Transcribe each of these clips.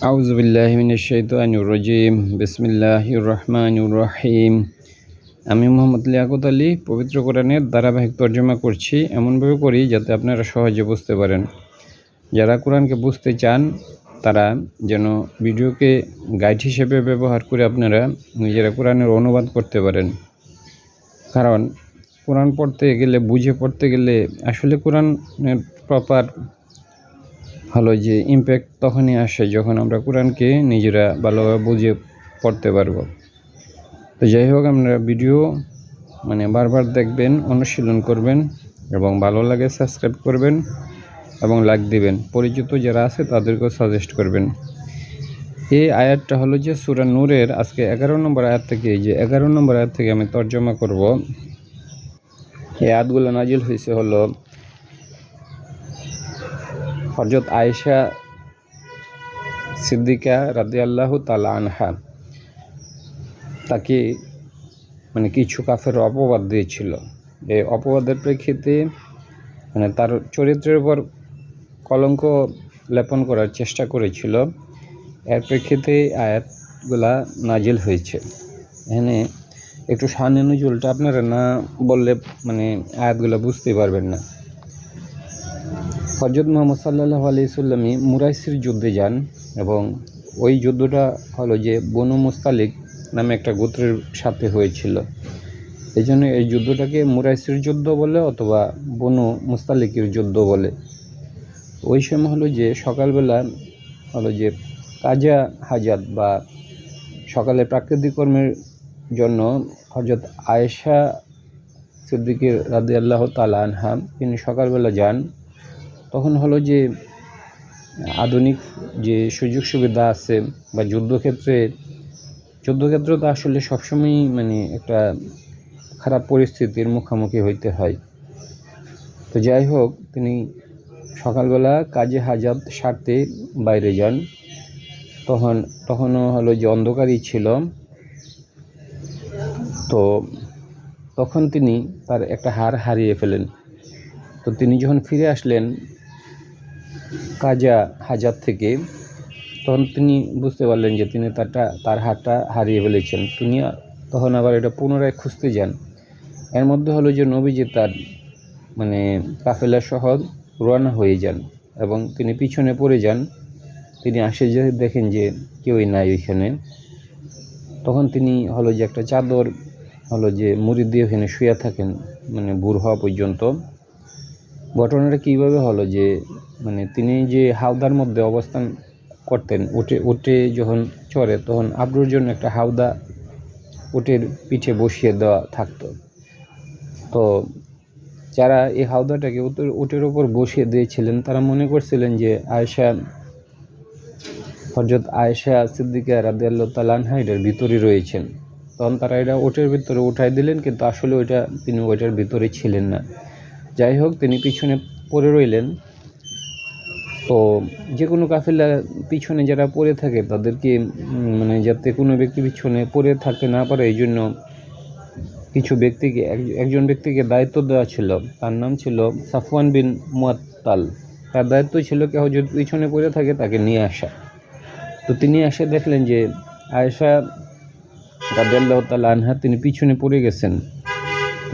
أعوذ بالله من الشيطان الرجيم بسم الله الرحمن الرحيم আমি মোহাম্মদ লিয়াকত আলী পবিত্র কোরআনের ধারাবাহিক তর্জমা করছি এমনভাবে করি যাতে আপনারা সহজে বুঝতে পারেন যারা কোরআনকে বুঝতে চান তারা যেন ভিডিওকে গাইড হিসেবে ব্যবহার করে আপনারা নিজেরা কোরআনের অনুবাদ করতে পারেন কারণ কোরআন পড়তে গেলে বুঝে পড়তে গেলে আসলে কোরআনের প্রপার ভালো যে ইম্প্যাক্ট তখনই আসে যখন আমরা কোরআনকে নিজেরা ভালোভাবে বুঝে পড়তে পারব। তো যাই হোক, আপনারা ভিডিও মানে বারবার দেখবেন, অনুশীলন করবেন এবং ভালো লাগে সাবস্ক্রাইব করবেন এবং লাইক দিবেন। পরিচিত যারা আছে তাদেরকেও সাজেস্ট করবেন। এই আয়াতটা হলো যে সুরা নূরের আজকে এগারো নম্বর আয়াত থেকে, এই যে এগারো নম্বর আয়াত থেকে আমি তর্জমা করব। এই আয়াতগুলো নাজিল হয়েছে হলো হজরত আয়েশা সিদ্দিকা রাদি আল্লাহ তালা আনহা তাকে মানে কিছু কাফের অপবাদ দিয়েছিল। এই অপবাদের প্রেক্ষিতে মানে তার চরিত্রের উপর কলঙ্ক লেপন করার চেষ্টা করেছিল। এর প্রেক্ষিতে আয়াতগুলা নাজিল হয়েছে। এখানে একটু সানে নজুলটা আপনারা না বললে মানে আয়াতগুলো বুঝতে পারবেন না। হজরত মোহাম্মদ সাল্লাহ আলাইসাল্লামী মুরাইসির যুদ্ধে যান এবং ওই যুদ্ধটা হলো যে বনু মুস্তালিক নামে একটা গোত্রের সাথে হয়েছিল। এই জন্য এই যুদ্ধটাকে মুরাইসির যুদ্ধ বলে অথবা বনু মুস্তালিকের যুদ্ধ বলে। ওই সময় হলো যে সকালবেলা হলো যে কাজা হাজাত বা সকালে প্রাকৃতিক কর্মের জন্য হজরত আয়েশা সিদ্দিকের রাদি আল্লাহ তালা আনহা তিনি সকালবেলা যান। তখন হলো যে, আধুনিক যে সুযোগ সুবিধা আছে বা যুদ্ধক্ষেত্রে, যুদ্ধক্ষেত্র তো আসলে সবসময়ই মানে একটা খারাপ পরিস্থিতির মুখোমুখি হইতে হয়। তো যাই হোক, তিনি সকালবেলা কাজে হাজাত সারতে বাইরে যান। তখন, তখনও হলো যে অন্ধকারই ছিল। তো তখন তিনি তার একটা হার হারিয়ে ফেলেন। তো তিনি যখন ফিরে আসলেন কাজা হাজার থেকে, তখন তিনি বুঝতে পারলেন যে তিনি তারটা, তার হাতটা হারিয়ে ফেলেছেন। তিনি তখন আবার এটা পুনরায় খুঁজতে যান। এর মধ্যে হলো যে নবীজি তার মানে কাফেলা সহ রওনা হয়ে যান এবং তিনি পিছনে পড়ে যান। তিনি আসে যে দেখেন যে কেউই নাই ওইখানে। তখন তিনি হলো যে একটা চাদর, হলো যে মুড়ি দিয়ে ওখানে শুয়ে থাকেন মানে বুড় হওয়া পর্যন্ত। ঘটনাটা কীভাবে হলো যে মানে তিনি যে হাওদার মধ্যে অবস্থান করতেন, উঠে উঠে যখন চড়ে, তখন আবরুর জন্য একটা হাওদা উটের পিঠে বসিয়ে দেওয়া থাকতো। তো যারা এই হাওদাটাকে উটের উটের ওপর বসিয়ে দিয়েছিলেন, তারা মনে করছিলেন যে আয়েশা হজরত আয়েশা সিদ্দিকা রাদিয়াল্লাহ তালানহা এটার ভিতরে রয়েছেন। তখন তারা এটা ওটের ভিতরে উঠাই দিলেন, কিন্তু আসলে ওইটা তিনি ওইটার ভিতরে ছিলেন না। যাই হোক, তিনি পিছনে পড়ে রইলেন। তো যে কোনো কাফেলা পিছনে যারা পড়ে থাকে, তাদেরকে মানে যাতে কোনো ব্যক্তি পিছনে পড়ে থাকতে না পারে, এই জন্য কিছু ব্যক্তিকে একজন ব্যক্তিকে দায়িত্ব দেওয়া ছিল। তার নাম ছিল সাফওয়ান বিন মুয়াত্তাল। তার দায়িত্ব ছিল কেউ যদি পিছনে পড়ে থাকে, তাকে নিয়ে আসা। তো তিনি এসে দেখলেন যে আয়েশা রাদিয়াল্লাহু তাআলা আনহা, তিনি পিছনে পড়ে গেছেন।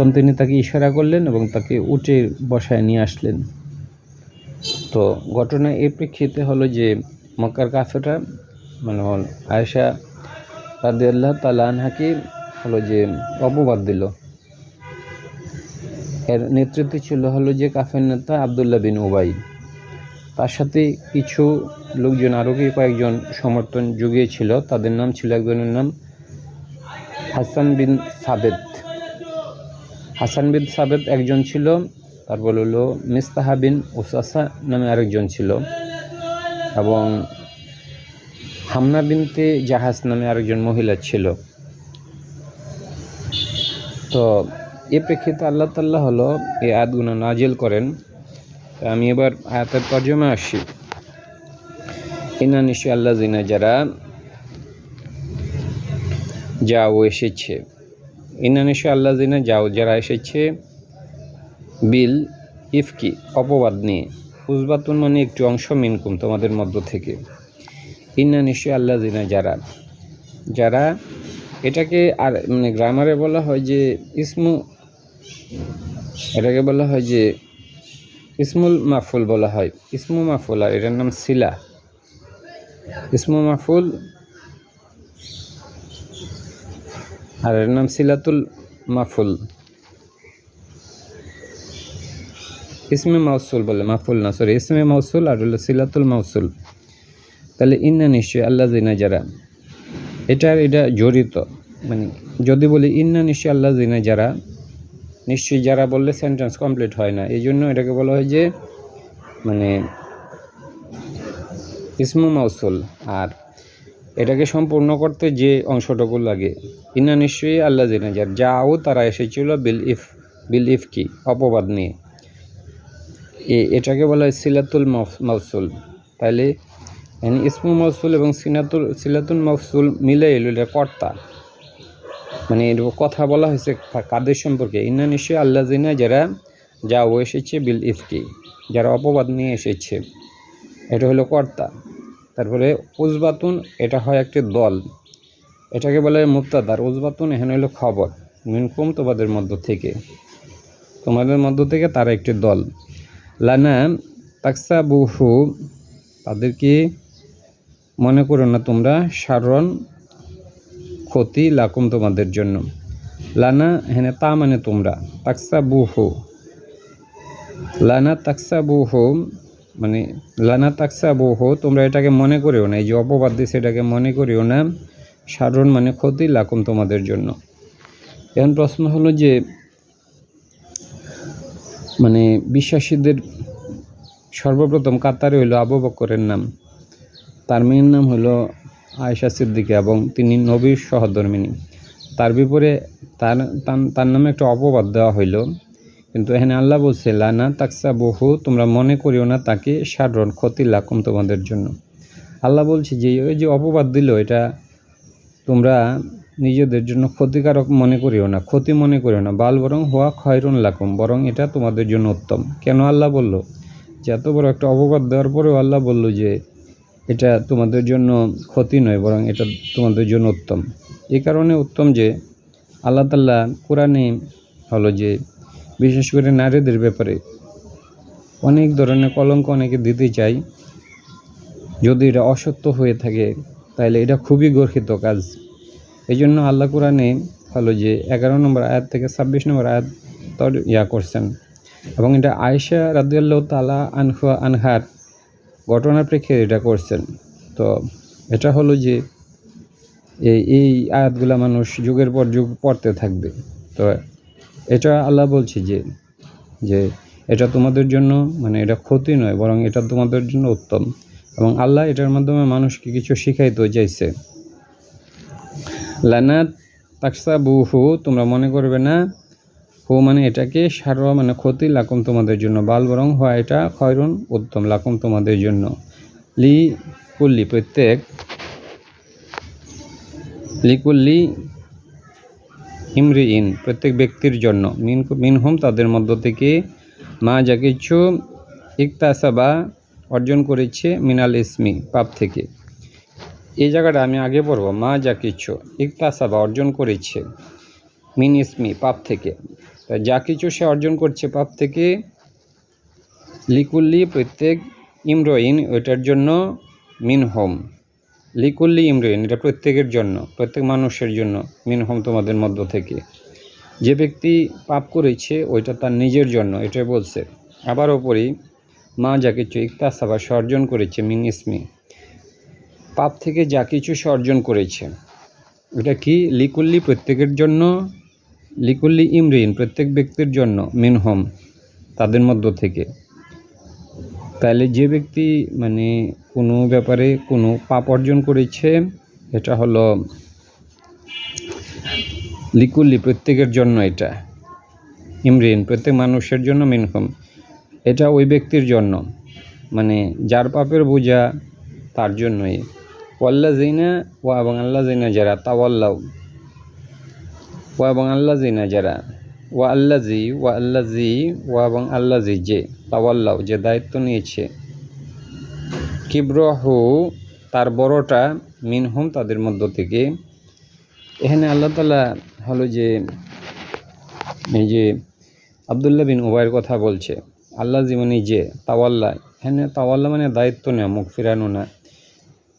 তখন তিনি তাকে ইশারা করলেন এবং তাকে উঠে বসায় নিয়ে আসলেন। তো ঘটনা এর প্রেক্ষিতে হলো যে মক্কার কাফেরা মানে আয়েশা রাদি আল্লাহ তালা আনহাকে হলো যে অপবাদ দিল। এর নেতৃত্বে ছিল হলো যে কাফের নেতা আবদুল্লাহ বিন উবাই। তার সাথে কিছু লোকজন আরও কি কয়েকজন সমর্থন জুগিয়েছিল, তাদের নাম ছিল একজনের নাম হাসান বিন সাবেদ হাসান বিন সাবেদ একজন ছিল, তারপর হলো মিস্তাহা বিন ওসাসা নামে আরেকজন ছিল, এবং হামনা বিনতে জাহাজ নামে আরেকজন মহিলা ছিল। তো এ প্রেক্ষিতে আল্লাহ তাল্লাহ হলো এই আয়াতগুলো নাজিল করেন। আমি এবার আয়াতের তর্জমে আসি। ইনা আল্লাহ জিনা যারা যাও এসেছে। ইনা নিশ্চয় আল্লাহ জিনা যাও, যারা এসেছে বিল ইফকি, অপবাদ নিয়ে। উজবাতুন মানে একটি অংশ মিনকুম তোমাদের মধ্য থেকে। ইন্না নিশ্চয় আল্লাহ জিনা যারা যারা এটাকে আর মানে গ্রামারে বলা হয় যে ইসমু, এটাকে বলা হয় যে ইসমুল মাফুল বলা হয়। ইসমু মাফুল আর এটার নাম শিলা ইসমু মাফুল আর এর নাম সিলাতুল মাফুল। ইসমে মাউসুল বলে, মাফুল না সরি ইসমে মাউসুল আর হলো সিলাতুল মাউসুল। তাহলে ইন্না নিশ্চয় আল্লাহ জিনা যারা এটার এটা জড়িত। মানে যদি বলি ইন্না নিশ্চয় আল্লাহ জিনা যারা, নিশ্চয়ই যারা বললে সেন্টেন্স কমপ্লিট হয় না। এই জন্য এটাকে বলা হয় যে মানে ইসমু মাউসুল আর এটাকে সম্পূর্ণ করতে যে অংশটুকু লাগে। ইন্না নিশ্চয়ই আল্লাহ জিনা যার যাও তারা এসেছিল বিল ইফ বিল ইফ কি? অপবাদ নিয়ে। এ- এটাকে বলা হয় সিলাতুল মাউসুল তাহলে ইসমু মাউসুল এবং সিনাতুল, সিলাতুল মাউসুল মিলে এলো, এটা কর্তা। মানে কথা বলা হয়েছে কাদের সম্পর্কে? ইন্না নিশ্চয়ই আল্লাহ জিনা যারা যাও এসেছে বিল ইফকি যারা অপবাদ নিয়ে এসেছে। এটা হলো কর্তা। তারপরে উজবাতুন, এটা হয় একটি দল। এটাকে বলে মুক্তাদার উজবাতুন এখানে হলো খবর। মিনকুম তোমাদের মধ্য থেকে। তোমাদের মধ্য থেকে তারা একটি দল। লানা তাকসা বুহু তাদেরকে মনে করো না তোমরা সারণ ক্ষতি লাকুম তোমাদের জন্য। লানা হেনে তা মানে তোমরা। তাকসা বুহু লানা তাকসা বুহু মানে লানা তাকসা বুহু তোমরা এটাকে মনে করিও না, এই যে অপবাদ দিছে এটাকে মনে করিও না, সারণ মানে ক্ষতি লাকুম তোমাদের জন্য। এখন প্রশ্ন হলো যে মানে বিশ্বাসীদের সর্বপ্রথম কাতারে হইল আবু বকরের নাম। তার মেয়ের নাম হলো আয়েশা সিদ্দিকা এবং তিনি নবীর সহধর্মিনী। তার বিপরে তার- তার নামে একটা অপবাদ দেওয়া হইল। কিন্তু এখানে আল্লাহ বলছে, লানা তাকসা বহু তোমরা মনে করিও না তাকে সাধারণ ক্ষতি লাকুম তোমাদের জন্য। আল্লাহ বলছে যে, ওই যে অপবাদ দিল, এটা তোমরা নিজেদের জন্য ক্ষতিকারক মনে করিও না, ক্ষতি মনে করিও না। বাল বরং হওয়া খয়রুন লাকুম, বরং এটা তোমাদের জন্য উত্তম। কেন আল্লাহ বলল? যে এত বড় একটা অপবাদ দেওয়ার পরেও আল্লাহ বলল যে, এটা তোমাদের জন্য ক্ষতি নয়, বরং এটা তোমাদের জন্য উত্তম। এই কারণে উত্তম যে, আল্লাহ তাল্লাহ কোরআনে হলো যে বিশেষ করে নারীদের ব্যাপারে অনেক ধরনের কলঙ্ক অনেকে দিতে চাই যদি এটা অসত্য হয়ে থাকে, তাহলে এটা খুবই গর্হিত কাজ। এই জন্য আল্লাহ কোরআনে হলো যে এগারো নম্বর আয়াত থেকে ছাব্বিশ নম্বর আয়াত তর ইয়া করছেন। এবং এটা আয়েশা রাদিয়াল্লাহু তালা আনহা, আনহার ঘটনার প্রেক্ষিতে এটা করছেন। তো এটা হলো যে এই এই আয়াতগুলা মানুষ যুগের পর যুগ পড়তে থাকবে। তো এটা আল্লাহ বলছে যে যে এটা তোমাদের জন্য মানে এটা ক্ষতি নয়, বরং এটা তোমাদের জন্য উত্তম। এবং আল্লাহ এটার মাধ্যমে মানুষকে কিছু শিখাইতে চাইছে। লানাত তাকসা বুহু তোমরা মনে করবে না, হু মানে এটাকে সারোয়া মানে ক্ষতি লাকুম তোমাদের জন্য, বাল বরং হওয়া এটা খয়রুন উত্তম লাকুম তোমাদের জন্য। লি কুল্লি, প্রত্যেক। লিকুল্লি ইমরি ইন প্রত্যেক ব্যক্তির জন্য। মিন মিনহুম তাদের মধ্য থেকে মা যা কিছু ইকতাসাবা অর্জন করেছে মিনাল ইসমি পাপ থেকে। এই জায়গাটা আমি আগে পড়ব। মা যা কিছু ইকতাসাবা অর্জন করেছে মিন ইসমি পাপ থেকে। তা যা কিছু সে অর্জন করছে পাপ থেকে? লিকুল্লি প্রত্যেক ইমরোইন ওইটার জন্য মিন হোম লিকুল্লি ইমরোইন এটা প্রত্যেকের জন্য, প্রত্যেক মানুষের জন্য মিন হোম তোমাদের মধ্য থেকে। যে ব্যক্তি পাপ করেছে, ওইটা তার নিজের জন্য, এটাই বলছে। আবার ওপরই, মা যা কিছু ইকতাসাবা সে অর্জন করেছে, মিন ইসমি। পাপ থেকে যা কিছু সর্জন করেছে। এটা কি লিকুল্লি প্রত্যেকের জন্য? লিকুল্লি ইমরিন, প্রত্যেক ব্যক্তির জন্য, মিনহম, তাদের মধ্য থেকে। তাহলে যে ব্যক্তি মানে কোনো ব্যাপারে কোনো পাপ অর্জন করেছে, এটা হলো লিকুল্লি প্রত্যেকের জন্য এটা। ইমরিন, প্রত্যেক মানুষের জন্য মিনহম। এটা ওই ব্যক্তির জন্য। মানে যার পাপের বোঝা তার জন্যই। ওয়াল্লা জিনা ও এবং আল্লাহ জিনা যারা তাওয়াল্লাও ও এবং আল্লাহ জিনা যারা। ওয়া ও ওয়া জি ও এবং আল্লাহ জি যে তাওয়াল্লাও যে দায়িত্ব নিয়েছে। কিব্রহু, তার বড়টা মিনহুম, তাদের মধ্য থেকে। এখানে আল্লাহ তালা হলো যে, এই যে আবদুল্লাহ বিন উবাইয়ের কথা বলছে আল্লাহ জীবনী যে তাওয়াল্লা এখানে তাওয়াল্লা মানে দায়িত্ব নেওয়া মুখ ফিরানো না।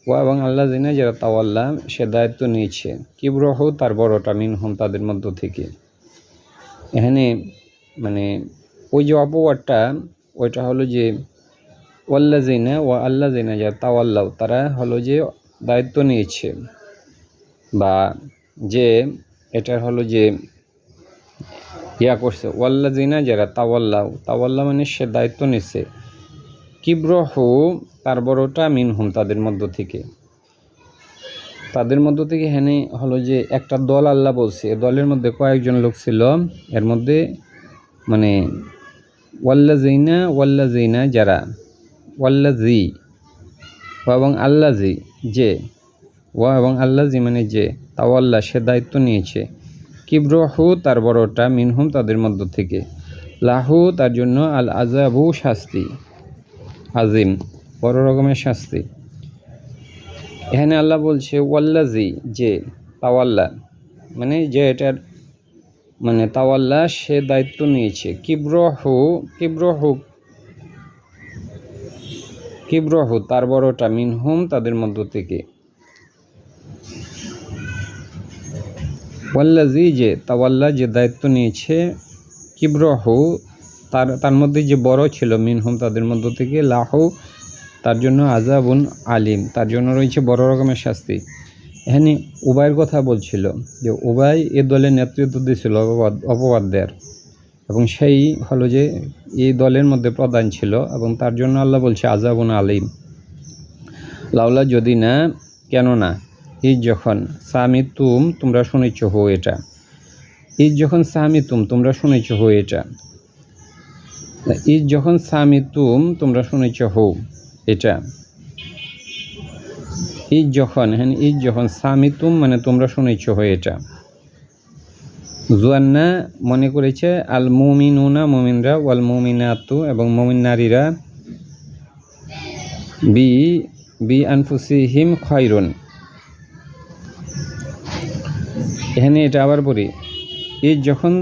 ও এবং আল্লাহ জিনা যারা তাওয়াল্লা সে দায়িত্ব নিয়েছে। কিব্রহ, তার বড়টা মিনহুম, তাদের মধ্য থেকে। এখানে মানে ওই যে অপবাদটা, ওইটা হলো যে ওয়াল্লা জিনা ও আল্লাহ জিনা যারা তাওয়াল্লাও তারা হলো যে দায়িত্ব নিয়েছে। বা যে এটা হলো যে ইয়া করছে ওয়াল্লা জিনা যারা তাওয়াল্লাও তাওয়াল্লা মানে সে দায়িত্ব নিছে কিব্রহু তার বড়টা মিনহুম তাদের মধ্য থেকে। তাদের মধ্য থেকে হেনে হলো যে একটা দল আল্লাহ বলছে দলের মধ্যে কয়েকজন লোক ছিল। এর মধ্যে মানে ওয়াল্লা জিনা ওয়াল্লা জিনা যারা ওয়াল্লা জি এবং আল্লাহ জি যে ও এবং আল্লাহ জি মানে যে তাওয়াল্লা সে দায়িত্ব নিয়েছে। কিব্রহু তার বড়টা, মিনহুম তাদের মধ্য থেকে। লাহু তার জন্য আল আজাবু শাস্তি, আজিম, বড় রকমের শাস্তি। এখানে আল্লাহ বলছে ওয়াল্লাজি যে, তাওয়াল্লা। মানে যে এটার মানে তাওয়াল্লা সে দায়িত্ব নিয়েছে। কিব্রহু কিব্রহু কিব্রহু, তার বড়টা, মিনহুম, তাদের মধ্য থেকে। ওয়াল্লাজি যে, তাওয়াল্লা যে দায়িত্ব নিয়েছে, কিব্রহু, তার তার মধ্যে যে বড় ছিল, মিনহুম, তাদের মধ্য থেকে, লাহু তার জন্য আজাবুন আলিম, তার জন্য রয়েছে বড় রকমের শাস্তি। এখানে উবাইয়ের কথা বলছিল যে উবাই এ দলের নেতৃত্ব দিয়েছিল অপবাদ অপবাদ দেয়ার এবং সেই হলো যে এই দলের মধ্যে প্রধান ছিল এবং তার জন্য আল্লাহ বলছে আজাবুন আলিম। লাউলা যদি না কেন না ঈদ যখন সামি তুম তোমরা শুনেছ হো এটা। ঈদ যখন সামি তুম তোমরা শুনেছ হো এটা। ঈদ যখন সামি তুম তোমরা শুনেছ হো। এটা। ঈদ যখন হ্যাঁ ঈদ যখন, সামি তুম মানে তোমরা শুনেছ হো এটা। জুয়ান্না মনে করেছে, আল মুমিনুনা মুমিনরা, ওয়াল মুমিনাতু, এবং মুমিন নারীরা, বি বি আনফুসিহিম খয়রুন। এখানে এটা আবার পড়ি এই যখন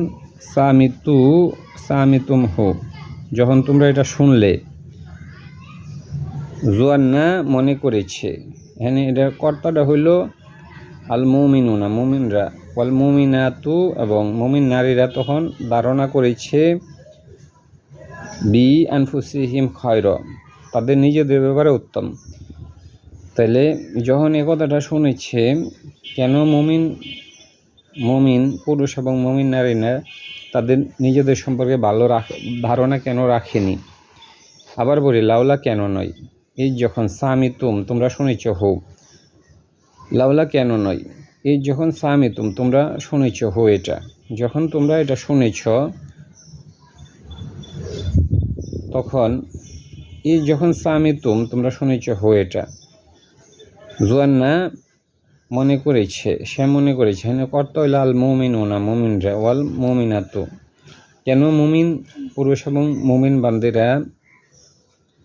সামিতু, সামিতুম হো, যখন তোমরা এটা শুনলে জুয়ান্না মনে করেছে। এখানে এটা কর্তাটা হইল আল মুমিনুনা মুমিনরা। ওয়াল মুমিনাতু এবং মুমিন নারীরা তখন ধারণা করেছে বি আনফুসিহিম খয়র, তাদের নিজেদের ব্যাপারে উত্তম। তাইলে যখন এ কথাটা শুনেছে, কেন মুমিন, মমিন পুরুষ এবং মমিন নারীরা তাদের নিজেদের সম্পর্কে ভালো রাখ, ধারণা কেন রাখেনি? আবার বলি লাউলা কেন নয়? এই যখন সামি তুম তোমরা শুনেছ হো লাউলা কেন নয়? এই যখন সামি তুম তোমরা শুনেছ হো এটা। যখন তোমরা এটা শুনেছ, তখন এই যখন সামি তুম তোমরা শুনেছ হো এটা। জুয়ান্না মনে করেছে, সে মনে করেছে কর্ত আল মমিন না মমিনরা, ওয়াল মমিনাত। কেন মুমিন পুরুষ এবং মুমিন বান্দিরা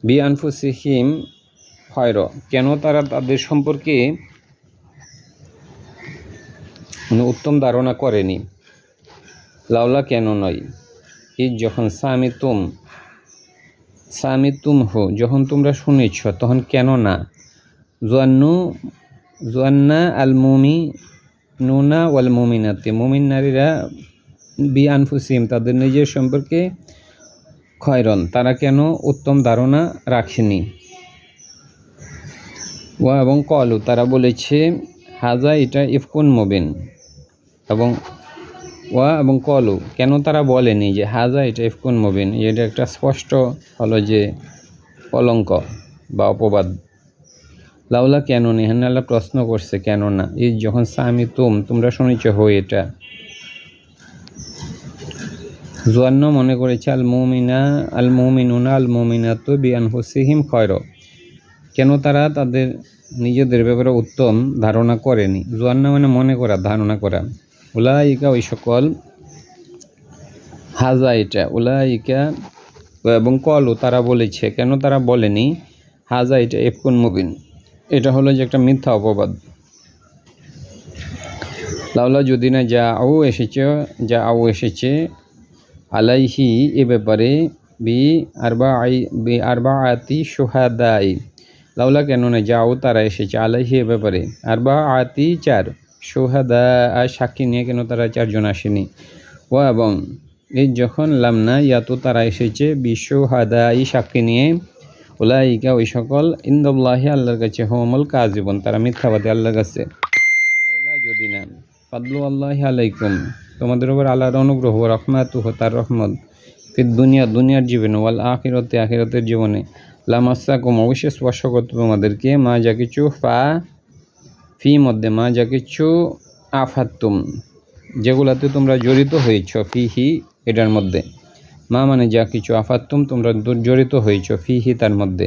বি আনফুসিহিম হয়র কেন তারা তাদের সম্পর্কে উত্তম ধারণা করেনি? লাউলা কেন নয়? এই যখন সামি তুম তুম হো, যখন তোমরা শুনেছ, তখন কেন না? জোয়ান্নু, জোয়ান্না আল মুমি নুনা ওয়াল মুমিনাতে মুমিন নারীরা বি আনফুসিম তাদের নিজের সম্পর্কে খয়রন, তারা কেন উত্তম ধারণা রাখেনি? ওয়া এবং কলু, তারা বলেছে, হাজা এটা ইফকুন মুবিন। এবং ওয়া এবং কলু, কেন তারা বলেনি যে হাজা এটা ইফকুন মুবিন? এটা একটা স্পষ্ট হলো যে কলঙ্ক বা অপবাদ। লাউলা কেন নেই আল্লাহ প্রশ্ন করছে কেন না এই যখন সামি তুম, তোমরা শুনেছ হো এটা। জোয়ান্ন মনে করেছে, আল মৌমিনা, আল মৌমিনুনা, আল মৌমিনা তো বিয়ান হুসিহিম খয়র কেন তারা তাদের নিজেদের ব্যাপারে উত্তম ধারণা করেনি? জোয়ান্ন মানে মনে করা, ধারণা করা। উলাইকা ওই সকল হাজা এটা উলাইকা এবং কলও তারা বলেছে, কেন তারা বলেনি? হাজা এটা এফকুন মুবিন। এটা হলো যে একটা মিথ্যা অপবাদ। লাউলা যদি না যা আউ এসেছে যা আউ এসেছে আলাইহি এ ব্যাপারে বি আরবা আই বি আরবা আতি সোহাদাই লাউলা কেন না যাও, তারা এসেছে আলাইহি এ ব্যাপারে। আরবা আতি চার সোহাদা আর সাক্ষী নিয়ে কেন তারা চারজন আসেনি? ও এবং এই যখন লামনা ইয়াতো, তারা এসেছে বিশ্ব হাদাই সাক্ষী নিয়ে। ওলাইকা ওই সকল ইন্দুল্লাহি আল্লাহর কাছে হোমল কাজীবন তারা মিথ্যাবাদী আল্লাহর কাছে। যদি না ফাদলু আল্লাহ আলাইকুম। তোমাদের উপর আল্লাহর অনুগ্রহ রহমাতুহ তার রহমত ফির দুনিয়া, দুনিয়ার জীবনে ওয়াল আখিরতে, আখিরতের জীবনে। লামাসাকুম, অবশ্যই স্পর্শ করতে তোমাদেরকে। মা যা কিছু ফা ফি মধ্যে, মা যা কিছু আফাত্তুম, যেগুলাতে তোমরা জড়িত হয়েছ ফি হি এটার মধ্যে। মা মানে যা কিছু আফাত্তুম, তোমরা জড়িত হয়েছ ফি হি তার মধ্যে,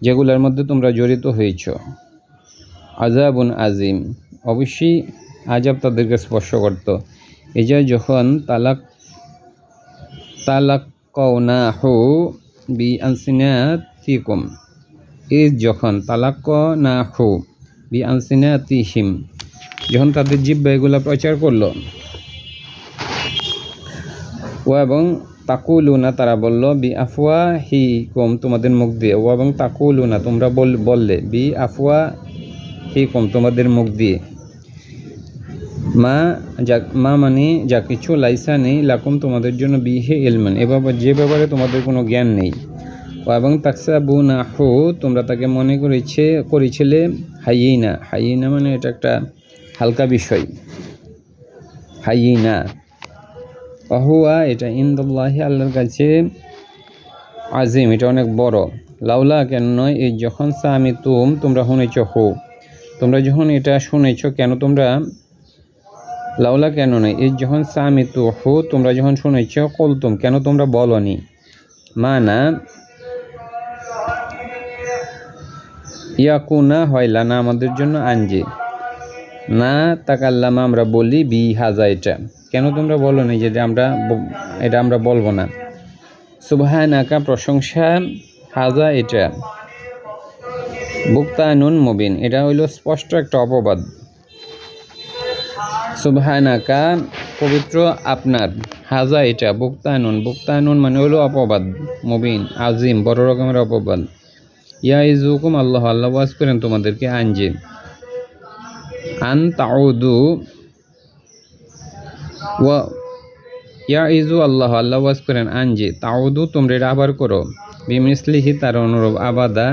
যেগুলোর মধ্যে তোমরা জড়িত হয়েছ। আজাবুন আজিম, অবশ্যই আজাব তাদেরকে স্পর্শ করত। এই যে যখন তালাক তালাক কৌনাহু বি আনসিনাতিকুম এই যখন তালাক না হু বি আনসিনাতিহিম যখন তাদের জিব্বা এগুলো প্রচার করল। ও এবং তাকুলুনা তারা বলল বি আফওয়া হি কম তোমাদের মুখ দিয়ে। ও এবং তাকুলুনা, তোমরা বল বললে বি আফওয়া হি কম তোমাদের মুখ দিয়ে। মা যা মা মানে যা কিছু, লাইসা নেই, লাকুম তোমাদের জন্য বিহে এলমান এ ব্যাপার, যে ব্যাপারে তোমাদের কোনো জ্ঞান নেই। এবং তাকসা বু না হো তোমরা তাকে মনে করেছে, করেছিলে হাইয়েই হাইয়েনা মানে এটা একটা হালকা বিষয়। হাইয়েনা। অহুয়া এটা ইন্দুল্লাহি আল্লাহর কাছে আজিম, এটা অনেক বড়। লাউলা কেন নয়, এই যখন সা আমি তুম তোমরা শুনেছ হো। তোমরা যখন এটা শুনেছ, কেন তোমরা লাউলা কেন নয় এই যখন সা আমি তু হো তোমরা যখন শুনেছ, কলতুম, কেন তোমরা বলনি? মা না ইয়াকুনা, হয় লানা আমাদের জন্য আনজে। না, তাকাল্লামা, আমরা বলি বি হাজা এটা। কেন তোমরা বলো না যেটা আমরা এটা আমরা বলব না? সুবহানাকা, প্রশংসা, হাজা এটা। বুক্তানুন মুবিন। এটা হইল স্পষ্ট একটা অপবাদ। সুবহানাকা, পবিত্র আপনার হাজা এটা বুক্তানুন বুক্তানুন মানে হলো অপবাদ, মুবিন, আজিম, বড় রকমের অপবাদ। ইয়া ইজুকুম আল্লাহ আল্লাহ ওয়াজ করেন তোমাদেরকে আনজে। আন তাউদু ইয়া ইজু আল্লাহ আল্লাহ ওয়াজ করেন আনজে। তাউদু তোমরা এটা আবার করো। বিমিসলিহি তার অনুরূপ, আবাদা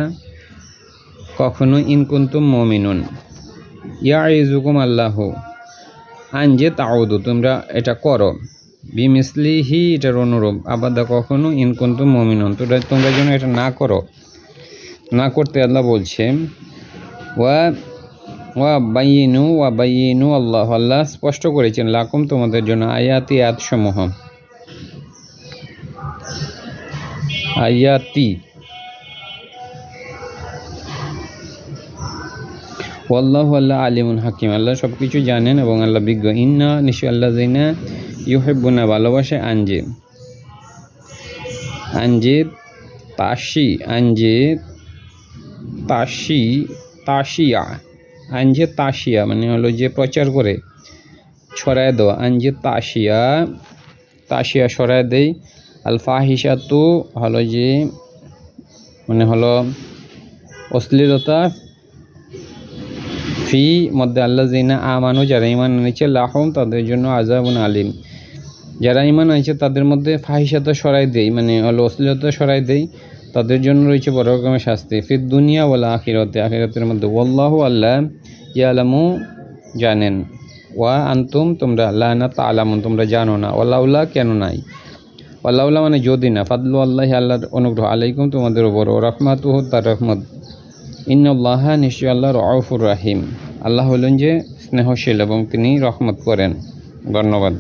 কখনো ইনকুন্তুম মমিনুন। ইয়া ইজুকুম আল্লাহ। আনজে তাউদু, তোমরা এটা করো। বিমিসলিহি এটার অনুরূপ, আবাদা কখনো ইনকুন্তুম মমিনুন, তোমরা তোমরা যেন এটা না করো। না করতে আল্লাহ বলছে, ওয়া ওয়া বাইনু ওয়া বাইনু আল্লাহ আল্লাহ স্পষ্ট করেছেন, লাকুম তোমাদের জন্য আয়াতি আয়াতসমূহ। আয়াতি। ওয়াল্লাহু আল্লাহ আলিমুন হাকিম। আল্লাহ সব কিছু জানেন এবং আল্লাহ বিজ্ঞ। ইন্না নিশ্চয় আল্লাহ জিনা ইউহেব্বুনা, ভালোবাসে আঞ্জে আঞ্জে তাসি আঞ্জে তাসি তাসিয়া আঞ্জে তাসিয়া মানে হলো যে প্রচার করে, ছড়ায় দেওয়া। আঞ্জে তাসিয়া তাসিয়া সরায় দেই। আল ফাহিসা তো হলো যে মানে হলো অশ্লীলতা ফি মধ্যে আল্লাহ জিনা আমানু, যারা ইমান এনেছে, লাহম, তাদের জন্য আজাবুন আলিম। যারা ইমান আছে তাদের মধ্যে ফাহিসাতা সরাই দেয় মানে অশ্লীলতা সরাই দেয় তাদের জন্য রয়েছে বড় রকমের শাস্তি। ফির দুনিয়া বলা আখিরতে, আখিরতের মধ্যে ওল্লাহ আল্লাহ ইয়ালামু, জানেন। ওয়া আন্তুম, তোমরা আল্লাহ না তা আলামুন তোমরা জানো না। ওয়াল্লাউলা কেন নাই? ওয়াল্লাউলা মানে যদি না। ফাদলু আল্লাহ আল্লাহর অনুগ্রহ আলাইকুম তোমাদের উপর। ও রহমাতুহ, তার রহমত। ইন্নআল্লাহ নিশ্চয় আল্লাহ রউফুর রাহিম। আল্লাহ হলেন যে স্নেহশীল এবং তিনি রহমত করেন। ধন্যবাদ।